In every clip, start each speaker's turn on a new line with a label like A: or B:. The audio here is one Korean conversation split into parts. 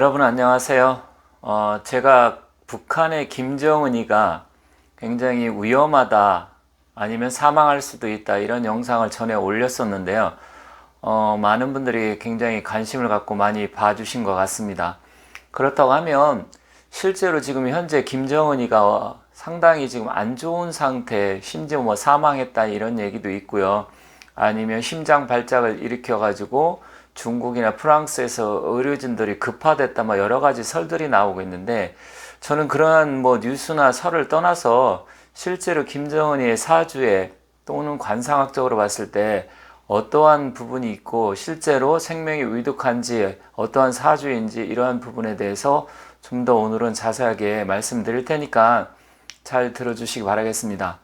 A: 여러분 안녕하세요. 어, 제가 북한의 김정은이가 굉장히 위험하다 아니면 사망할 수도 있다 이런 영상을 전에 올렸었는데요. 어, 많은 분들이 굉장히 관심을 갖고 많이 봐주신 것 같습니다. 그렇다고 하면 실제로 지금 현재 김정은이가 상당히 지금 안 좋은 상태, 심지어 뭐 사망했다 이런 얘기도 있고요. 아니면 심장 발작을 일으켜 가지고 중국이나 프랑스에서 의료진들이 급파됐다 뭐 여러 가지 설들이 나오고 있는데 저는 그러한 뭐 뉴스나 설을 떠나서 실제로 김정은이의 사주에 또는 관상학적으로 봤을 때 어떠한 부분이 있고 실제로 생명이 위독한지 어떠한 사주인지 이러한 부분에 대해서 좀 더 오늘은 자세하게 말씀드릴 테니까 잘 들어주시기 바라겠습니다.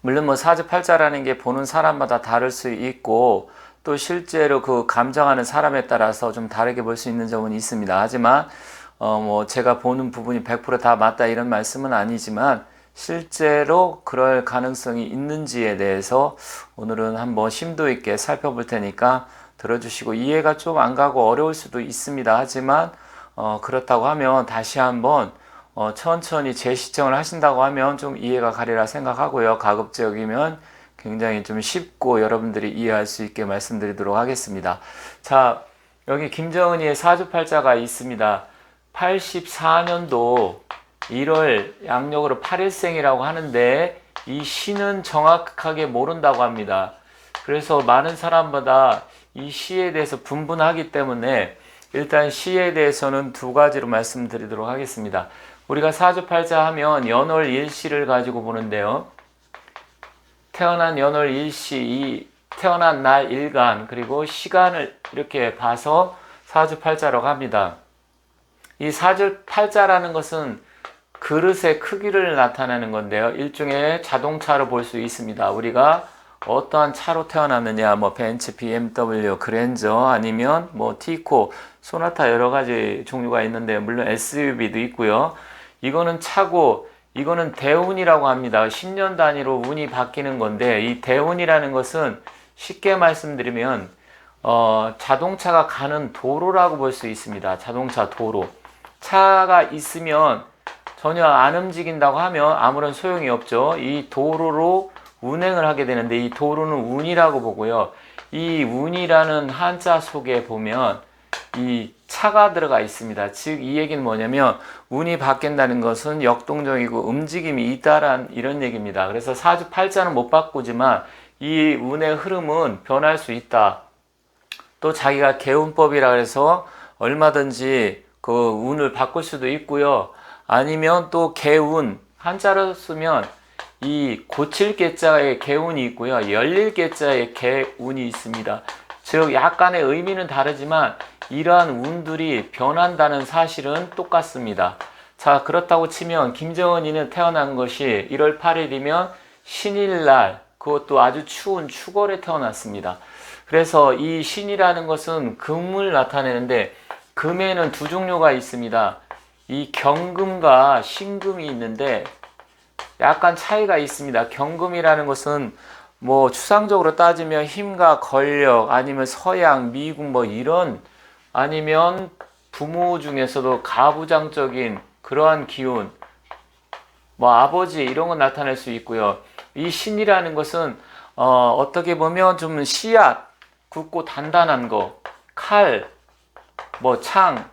A: 물론 뭐 사주 팔자라는 게 보는 사람마다 다를 수 있고 또 실제로 그 감정하는 사람에 따라서 좀 다르게 볼 수 있는 점은 있습니다. 하지만 어 뭐 제가 보는 부분이 100%다 맞다 이런 말씀은 아니지만 실제로 그럴 가능성이 있는지에 대해서 오늘은 한번 심도 있게 살펴볼 테니까 들어주시고 이해가 좀 안 가고 어려울 수도 있습니다. 하지만 어 그렇다고 하면 다시 한번 어 천천히 재시청을 하신다고 하면 좀 이해가 가리라 생각하고요. 가급적이면 굉장히 좀 쉽고 여러분들이 이해할 수 있게 말씀드리도록 하겠습니다. 자, 여기 김정은이의 사주팔자가 있습니다. 84년도 1월 양력으로 8일생이라고 하는데 이 시는 정확하게 모른다고 합니다. 그래서 많은 사람마다 이 시에 대해서 분분하기 때문에 일단 시에 대해서는 두 가지로 말씀드리도록 하겠습니다. 우리가 사주팔자 하면 연월 일시를 가지고 보는데요. 태어난 연월 일시, 이 태어난 날 일간, 그리고 시간을 이렇게 봐서 사주팔자라고 합니다. 이 사주팔자라는 것은 그릇의 크기를 나타내는 건데요. 일종의 자동차로 볼 수 있습니다. 우리가 어떠한 차로 태어났느냐, 뭐 벤츠, BMW, 그랜저, 아니면 뭐 티코, 소나타 여러 가지 종류가 있는데 물론 SUV도 있고요. 이거는 차고 이거는 대운이라고 합니다. 10년 단위로 운이 바뀌는 건데 이 대운이라는 것은 쉽게 말씀드리면 어, 자동차가 가는 도로라고 볼 수 있습니다. 자동차 도로. 차가 있으면 전혀 안 움직인다고 하면 아무런 소용이 없죠. 이 도로로 운행을 하게 되는데 이 도로는 운이라고 보고요. 이 운이라는 한자 속에 보면 이 차가 들어가 있습니다. 즉 이 얘기는 뭐냐면 운이 바뀐다는 것은 역동적이고 움직임이 있다란 이런 얘기입니다. 그래서 사주 팔자는 못 바꾸지만 이 운의 흐름은 변할 수 있다. 또 자기가 개운법이라 해서 얼마든지 그 운을 바꿀 수도 있고요. 아니면 또 개운 한자로 쓰면 이 고칠 개자의 개운이 있고요. 열릴 개자의 개운이 있습니다. 즉 약간의 의미는 다르지만 이러한 운들이 변한다는 사실은 똑같습니다. 자 그렇다고 치면 김정은이는 태어난 것이 1월 8일이면 신일날 그것도 아주 추운 추월에 태어났습니다. 그래서 이 신이라는 것은 금을 나타내는데 금에는 두 종류가 있습니다. 이 경금과 신금이 있는데 약간 차이가 있습니다. 경금이라는 것은 뭐 추상적으로 따지면 힘과 권력 아니면 서양, 미국 뭐 이런 아니면 부모 중에서도 가부장적인 그러한 기운 뭐 아버지 이런 거 나타낼 수 있고요. 이 신이라는 것은 어, 어떻게 보면 좀 씨앗 굵고 단단한 거, 칼, 뭐 창,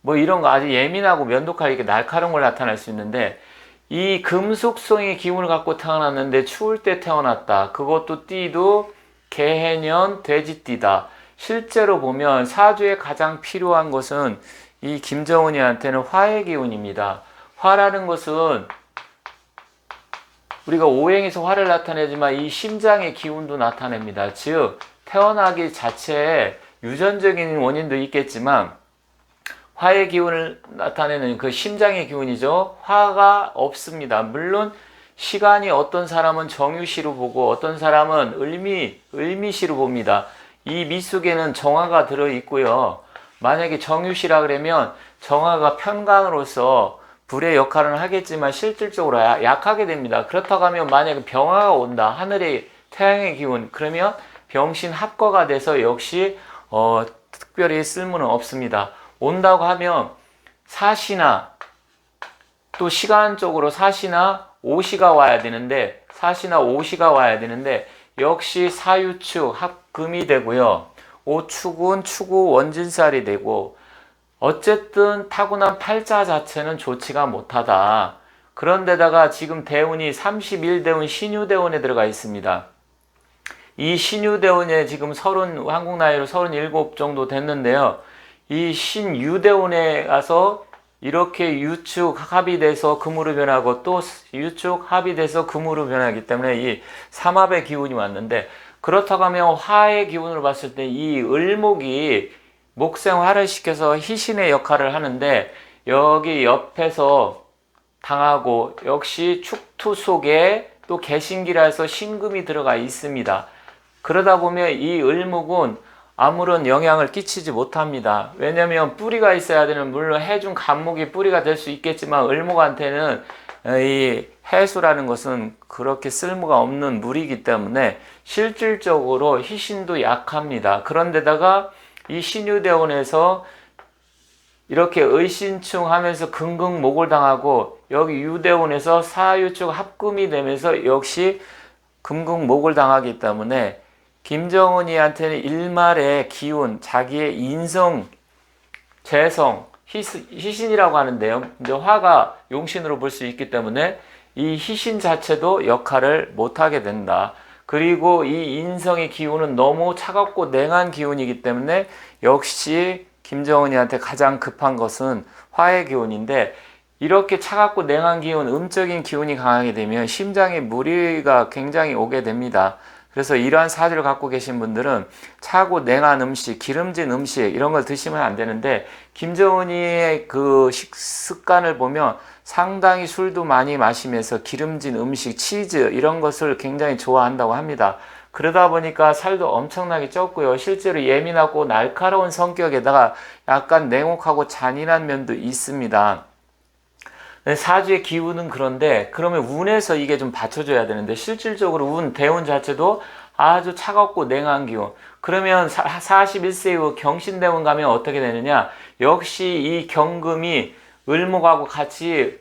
A: 뭐 이런 거 아주 예민하고 면독하게 날카로운 걸 나타낼 수 있는데 이 금속성의 기운을 갖고 태어났는데 추울 때 태어났다. 그것도 띠도 개해년 돼지띠다. 실제로 보면 사주에 가장 필요한 것은 이 김정은이한테는 화의 기운입니다. 화라는 것은 우리가 오행에서 화를 나타내지만 이 심장의 기운도 나타냅니다. 즉 태어나기 자체에 유전적인 원인도 있겠지만 화의 기운을 나타내는 그 심장의 기운이죠. 화가 없습니다. 물론 시간이 어떤 사람은 정유시로 보고 어떤 사람은 을미 을미시로 봅니다. 이 미 속에는 정화가 들어 있고요. 만약에 정유시라 그러면 정화가 편강으로서 불의 역할은 하겠지만 실질적으로 약하게 됩니다. 그렇다고 하면 만약에 병화가 온다. 하늘의 태양의 기운 그러면 병신 합거가 돼서 역시 어, 특별히 쓸모는 없습니다. 온다고 하면 사시나 또 시간적으로 사시나 오시가 와야 되는데 사시나 오시가 와야 되는데 역시 사유축 합금이 되고요. 오축은 추구 원진살이 되고 어쨌든 타고난 팔자 자체는 좋지가 못하다. 그런데다가 지금 대운이 31대운 신유대운에 들어가 있습니다. 이 신유대운에 지금 30, 한국 나이로 37 정도 됐는데요. 이 신유대운에 가서 이렇게 유축 합이 돼서 금으로 변하고 또 유축 합이 돼서 금으로 변하기 때문에 이 삼합의 기운이 왔는데 그렇다고 하면 화의 기운으로 봤을 때 이 을목이 목생화를 시켜서 희신의 역할을 하는데 여기 옆에서 당하고 역시 축투 속에 또 개신기라 해서 신금이 들어가 있습니다. 그러다 보면 이 을목은 아무런 영향을 끼치지 못합니다. 왜냐하면 뿌리가 있어야 되는 물론 해준 간목이 뿌리가 될 수 있겠지만 을목한테는 이 해수라는 것은 그렇게 쓸모가 없는 물이기 때문에 실질적으로 희신도 약합니다. 그런데다가 이 신유대원에서 이렇게 의신충 하면서 긍긍 목을 당하고 여기 유대원에서 사유축 합금이 되면서 역시 긍긍목을 당하기 때문에 김정은이한테는 일말의 기운, 자기의 인성, 재성, 희신이라고 하는데요. 이제 화가 용신으로 볼 수 있기 때문에 이 희신 자체도 역할을 못하게 된다. 그리고 이 인성의 기운은 너무 차갑고 냉한 기운이기 때문에 역시 김정은이한테 가장 급한 것은 화의 기운인데 이렇게 차갑고 냉한 기운, 음적인 기운이 강하게 되면 심장에 무리가 굉장히 오게 됩니다. 그래서 이러한 사주를 갖고 계신 분들은 차고 냉한 음식, 기름진 음식 이런 걸 드시면 안 되는데 김정은이의 그 식습관을 보면 상당히 술도 많이 마시면서 기름진 음식, 치즈 이런 것을 굉장히 좋아한다고 합니다. 그러다 보니까 살도 엄청나게 쪘고요. 실제로 예민하고 날카로운 성격에다가 약간 냉혹하고 잔인한 면도 있습니다. 네, 사주의 기운은 그런데 그러면 운에서 이게 좀 받쳐줘야 되는데 실질적으로 운 대운 자체도 아주 차갑고 냉한 기운. 그러면 41세 후 경신대운 가면 어떻게 되느냐? 역시 이 경금이 을목하고 같이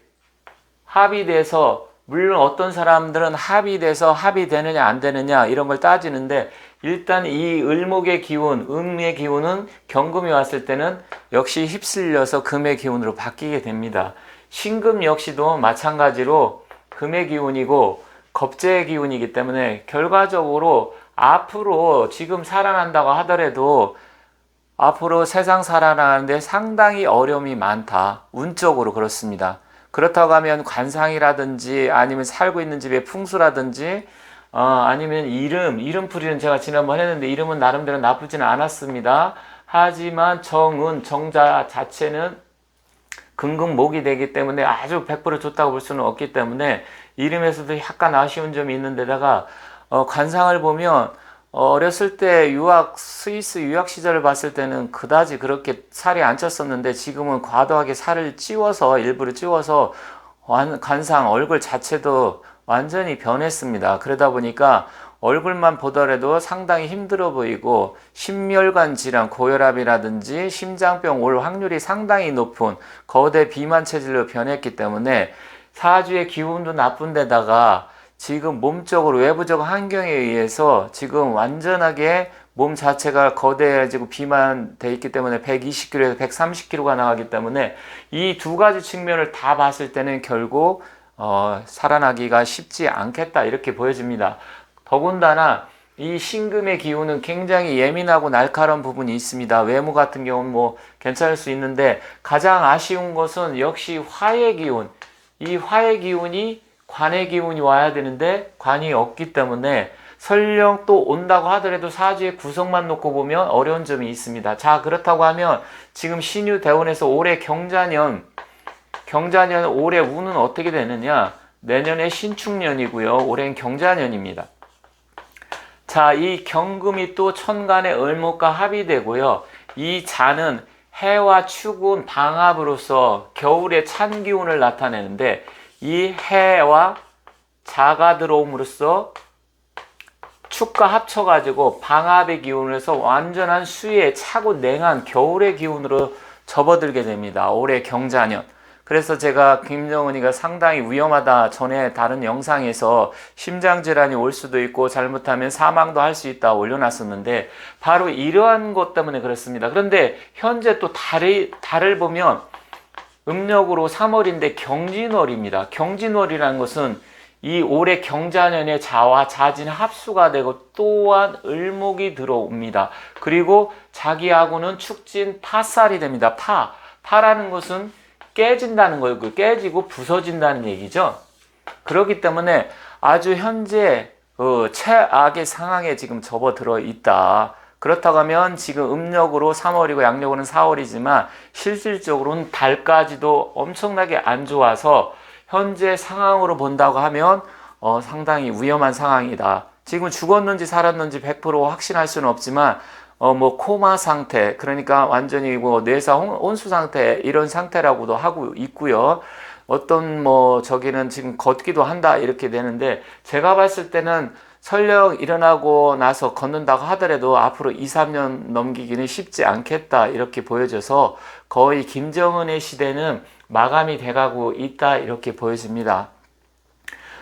A: 합의돼서 물론 어떤 사람들은 합의돼서 합의되느냐 안 되느냐 이런 걸 따지는데 일단 이 을목의 기운, 음의 기운은 경금이 왔을 때는 역시 휩쓸려서 금의 기운으로 바뀌게 됩니다. 신금 역시도 마찬가지로 금의 기운이고 겁재의 기운이기 때문에 결과적으로 앞으로 지금 살아난다고 하더라도 앞으로 세상 살아나는데 상당히 어려움이 많다. 운적으로 그렇습니다. 그렇다고 하면 관상이라든지 아니면 살고 있는 집의 풍수라든지 어, 아니면 이름, 이름풀이는 제가 지난번 했는데 이름은 나름대로 나쁘지는 않았습니다. 하지만 정은, 정자 자체는 근근목이 되기 때문에 아주 100% 좋다고 볼 수는 없기 때문에 이름에서도 약간 아쉬운 점이 있는데다가 어, 관상을 보면 어렸을 때 유학 스위스 유학 시절을 봤을 때는 그다지 그렇게 살이 안 쪘었는데 지금은 과도하게 살을 찌워서 일부러 찌워서 관상 얼굴 자체도 완전히 변했습니다. 그러다 보니까 얼굴만 보더라도 상당히 힘들어 보이고 심혈관 질환, 고혈압이라든지 심장병 올 확률이 상당히 높은 거대 비만 체질로 변했기 때문에 사주의 기운도 나쁜 데다가 지금 몸적으로 외부적 환경에 의해서 지금 완전하게 몸 자체가 거대해지고 비만돼 있기 때문에 120kg에서 130kg가 나가기 때문에 이 두 가지 측면을 다 봤을 때는 결국 어, 살아나기가 쉽지 않겠다 이렇게 보여집니다. 더군다나 이 신금의 기운은 굉장히 예민하고 날카로운 부분이 있습니다. 외모 같은 경우는 뭐 괜찮을 수 있는데 가장 아쉬운 것은 역시 화의 기운. 이 화의 기운이 관의 기운이 와야 되는데 관이 없기 때문에 설령 또 온다고 하더라도 사주의 구성만 놓고 보면 어려운 점이 있습니다. 자, 그렇다고 하면 지금 신유 대원에서 올해 경자년, 경자년 올해 운은 어떻게 되느냐? 내년에 신축년이고요. 올해는 경자년입니다. 자, 이 경금이 또 천간의 을목과 합의되고요. 이 자는 해와 축은 방합으로서 겨울의 찬 기운을 나타내는데 이 해와 자가 들어옴으로써 축과 합쳐가지고 방합의 기운에서 완전한 수위에 차고 냉한 겨울의 기운으로 접어들게 됩니다. 올해 경자년. 그래서 제가 김정은이가 상당히 위험하다 전에 다른 영상에서 심장질환이 올 수도 있고 잘못하면 사망도 할 수 있다 올려놨었는데 바로 이러한 것 때문에 그렇습니다. 그런데 현재 또 달을, 달을 보면 음력으로 3월인데 경진월입니다. 경진월이라는 것은 이 올해 경자년의 자와 자진 합수가 되고 또한 을목이 들어옵니다. 그리고 자기하고는 축진 파살이 됩니다. 파. 파라는 것은 깨진다는 거예요. 그 깨지고 부서진다는 얘기죠. 그렇기 때문에 아주 현재 어, 최악의 상황에 지금 접어들어 있다. 그렇다고 하면 지금 음력으로 3월이고 양력으로는 4월이지만 실질적으로는 달까지도 엄청나게 안 좋아서 현재 상황으로 본다고 하면 어, 상당히 위험한 상황이다. 지금 죽었는지 살았는지 100% 확신할 수는 없지만 어, 뭐 코마 상태 그러니까 완전히 뭐 뇌사 혼- 혼수 상태 이런 상태라고도 하고 있고요. 어떤 뭐 저기는 지금 걷기도 한다 이렇게 되는데 제가 봤을 때는 설령 일어나고 나서 걷는다고 하더라도 앞으로 2, 3년 넘기기는 쉽지 않겠다 이렇게 보여져서 거의 김정은의 시대는 마감이 돼가고 있다 이렇게 보여집니다.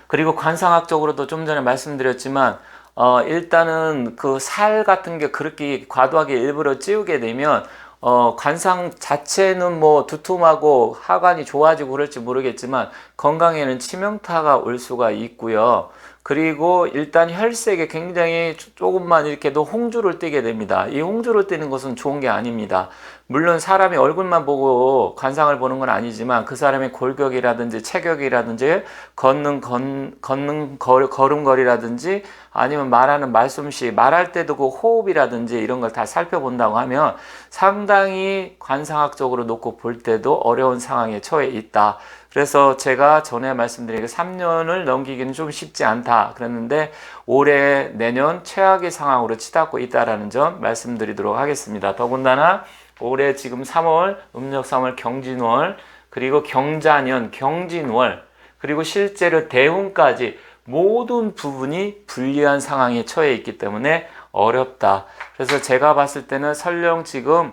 A: 그리고 관상학적으로도 좀 전에 말씀드렸지만 어 일단은 그 살 같은 게 그렇게 과도하게 일부러 찌우게 되면 어 관상 자체는 뭐 두툼하고 하관이 좋아지고 그럴지 모르겠지만 건강에는 치명타가 올 수가 있고요. 그리고 일단 혈색에 굉장히 조- 조금만 이렇게 도 홍주를 띠게 됩니다. 이 홍주를 띠는 것은 좋은 게 아닙니다. 물론 사람이 얼굴만 보고 관상을 보는 건 아니지만 그 사람의 골격이라든지 체격이라든지 걷는 건, 걷는 걸, 걸음걸이라든지 아니면 말하는 말솜씨 말할 때도 그 호흡이라든지 이런 걸 다 살펴본다고 하면 상당히 관상학적으로 놓고 볼 때도 어려운 상황에 처해 있다. 그래서 제가 전에 말씀드린 그 3년을 넘기기는 좀 쉽지 않다 그랬는데 올해 내년 최악의 상황으로 치닫고 있다라는 점 말씀드리도록 하겠습니다. 더군다나 올해 지금 3월 음력 3월 경진월 그리고 경자년 경진월 그리고 실제로 대운까지 모든 부분이 불리한 상황에 처해 있기 때문에 어렵다. 그래서 제가 봤을 때는 설령 지금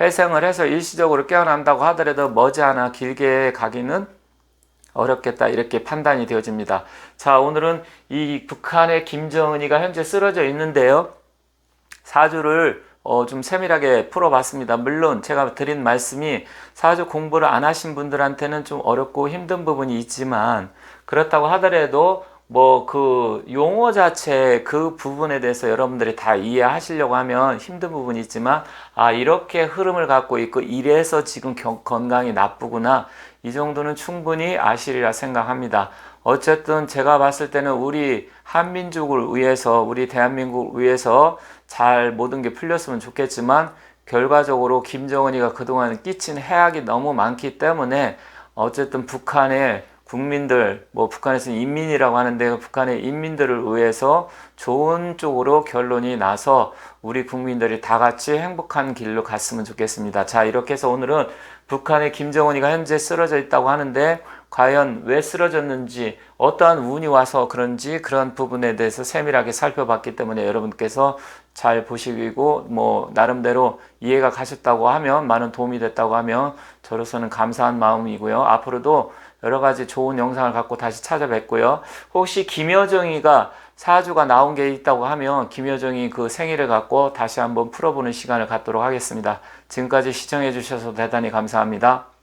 A: 회생을 해서 일시적으로 깨어난다고 하더라도 머지않아 길게 가기는 어렵겠다 이렇게 판단이 되어집니다. 자 오늘은 이 북한의 김정은이가 현재 쓰러져 있는데요. 사주를 어, 좀 세밀하게 풀어봤습니다. 물론 제가 드린 말씀이 사주 공부를 안 하신 분들한테는 좀 어렵고 힘든 부분이 있지만 그렇다고 하더라도 뭐 그 용어 자체 그 부분에 대해서 여러분들이 다 이해하시려고 하면 힘든 부분이 있지만 아 이렇게 흐름을 갖고 있고 이래서 지금 경- 건강이 나쁘구나 이 정도는 충분히 아시리라 생각합니다. 어쨌든 제가 봤을 때는 우리 한민족을 위해서 우리 대한민국을 위해서 잘 모든 게 풀렸으면 좋겠지만 결과적으로 김정은이가 그동안 끼친 해악이 너무 많기 때문에 어쨌든 북한의 국민들 뭐 북한에서는 인민이라고 하는데 북한의 인민들을 위해서 좋은 쪽으로 결론이 나서 우리 국민들이 다 같이 행복한 길로 갔으면 좋겠습니다. 자 이렇게 해서 오늘은 북한의 김정은이가 현재 쓰러져 있다고 하는데 과연 왜 쓰러졌는지 어떠한 운이 와서 그런지 그런 부분에 대해서 세밀하게 살펴봤기 때문에 여러분께서 잘 보시고 뭐 나름대로 이해가 가셨다고 하면 많은 도움이 됐다고 하면 저로서는 감사한 마음이고요. 앞으로도 여러 가지 좋은 영상을 갖고 다시 찾아뵙고요. 혹시 김여정이가 사주가 나온 게 있다고 하면 김여정이 그 생일을 갖고 다시 한번 풀어보는 시간을 갖도록 하겠습니다. 지금까지 시청해 주셔서 대단히 감사합니다.